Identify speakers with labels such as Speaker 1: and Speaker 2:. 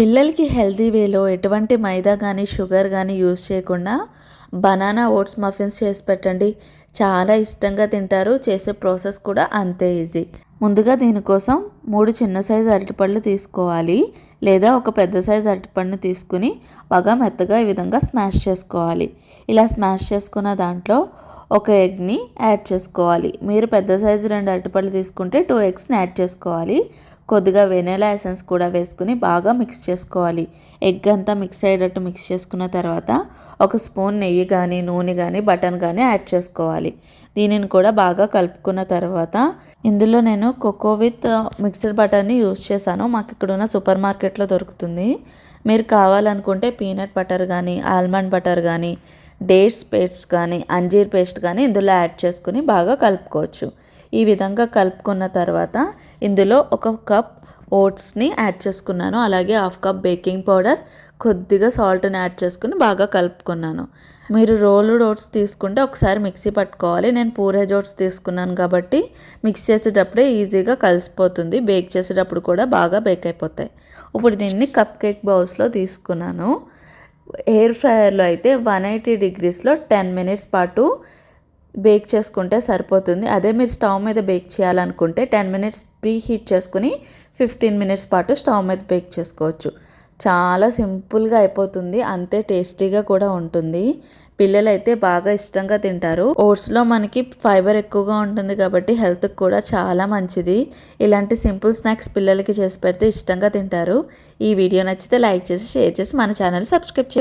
Speaker 1: పిల్లలకి హెల్తీ వేలో ఎటువంటి మైదా కానీ షుగర్ కానీ యూస్ చేయకుండా బనానా ఓట్స్ మఫిన్స్ చేసి పెట్టండి. చాలా ఇష్టంగా తింటారు. చేసే ప్రాసెస్ కూడా అంతే ఈజీ. ముందుగా దీనికోసం మూడు చిన్న సైజు అరటిపళ్ళు తీసుకోవాలి. లేదా ఒక పెద్ద సైజు అరటిపండుని తీసుకుని బాగా మెత్తగా ఈ విధంగా స్మాష్ చేసుకోవాలి. ఇలా స్మాష్ చేసుకున్న దాంట్లో ఒక ఎగ్ని యాడ్ చేసుకోవాలి. మీరు పెద్ద సైజు రెండు అరటిపళ్ళు తీసుకుంటే టూ ఎగ్స్ని యాడ్ చేసుకోవాలి. కొద్దిగా వెనీలా ఎసెన్స్ కూడా వేసుకుని బాగా మిక్స్ చేసుకోవాలి. ఎగ్ అంతా మిక్స్ అయ్యేటట్టు మిక్స్ చేసుకున్న తర్వాత ఒక స్పూన్ నెయ్యి కానీ నూనె కానీ బటన్ కానీ యాడ్ చేసుకోవాలి. దీనిని కూడా బాగా కలుపుకున్న తర్వాత ఇందులో నేను కోకో విత్ మిక్స్డ్ బటర్ని యూస్ చేశాను. మాకు ఇక్కడ ఉన్న సూపర్ మార్కెట్లో దొరుకుతుంది. మీరు కావాలనుకుంటే పీనట్ బటర్ కానీ ఆల్మండ్ బటర్ కానీ డేట్స్ పేస్ట్ కానీ అంజీర్ పేస్ట్ కానీ ఇందులో యాడ్ చేసుకుని బాగా కలుపుకోవచ్చు. ఈ విధంగా కలుపుకున్న తర్వాత ఇందులో ఒక కప్ ఓట్స్ని యాడ్ చేసుకున్నాను. అలాగే హాఫ్ కప్ బేకింగ్ పౌడర్ కొద్దిగా సాల్ట్ని యాడ్ చేసుకుని బాగా కలుపుకున్నాను. మీరు రోల్డ్ ఓట్స్ తీసుకుంటే ఒకసారి మిక్సీ పట్టుకోవాలి. నేను పూరేజ్ ఓట్స్ తీసుకున్నాను కాబట్టి మిక్స్ చేసేటప్పుడే ఈజీగా కలిసిపోతుంది. బేక్ చేసేటప్పుడు కూడా బాగా బేక్ అయిపోతాయి. ఇప్పుడు దీన్ని కప్ కేక్ బౌల్స్లో తీసుకున్నాను. ఎయిర్ ఫ్రైయర్లో అయితే వన్ ఎయిటీ డిగ్రీస్లో టెన్ మినిట్స్ పాటు బేక్ చేసుకుంటే సరిపోతుంది. అదే మీరు స్టవ్ మీద బేక్ చేయాలనుకుంటే టెన్ మినిట్స్ ప్రీ హీట్ చేసుకుని ఫిఫ్టీన్ మినిట్స్ పాటు స్టవ్ మీద బేక్ చేసుకోవచ్చు. చాలా సింపుల్గా అయిపోతుంది. అంతే టేస్టీగా కూడా ఉంటుంది. పిల్లలు అయితే బాగా ఇష్టంగా తింటారు. ఓట్స్లో మనకి ఫైబర్ ఎక్కువగా ఉంటుంది కాబట్టి హెల్త్కి కూడా చాలా మంచిది. ఇలాంటి సింపుల్ స్నాక్స్ పిల్లలకి చేసి పెడితే ఇష్టంగా తింటారు. ఈ వీడియో నచ్చితే లైక్ చేసి షేర్ చేసి మన ఛానల్ సబ్స్క్రైబ్ చేయండి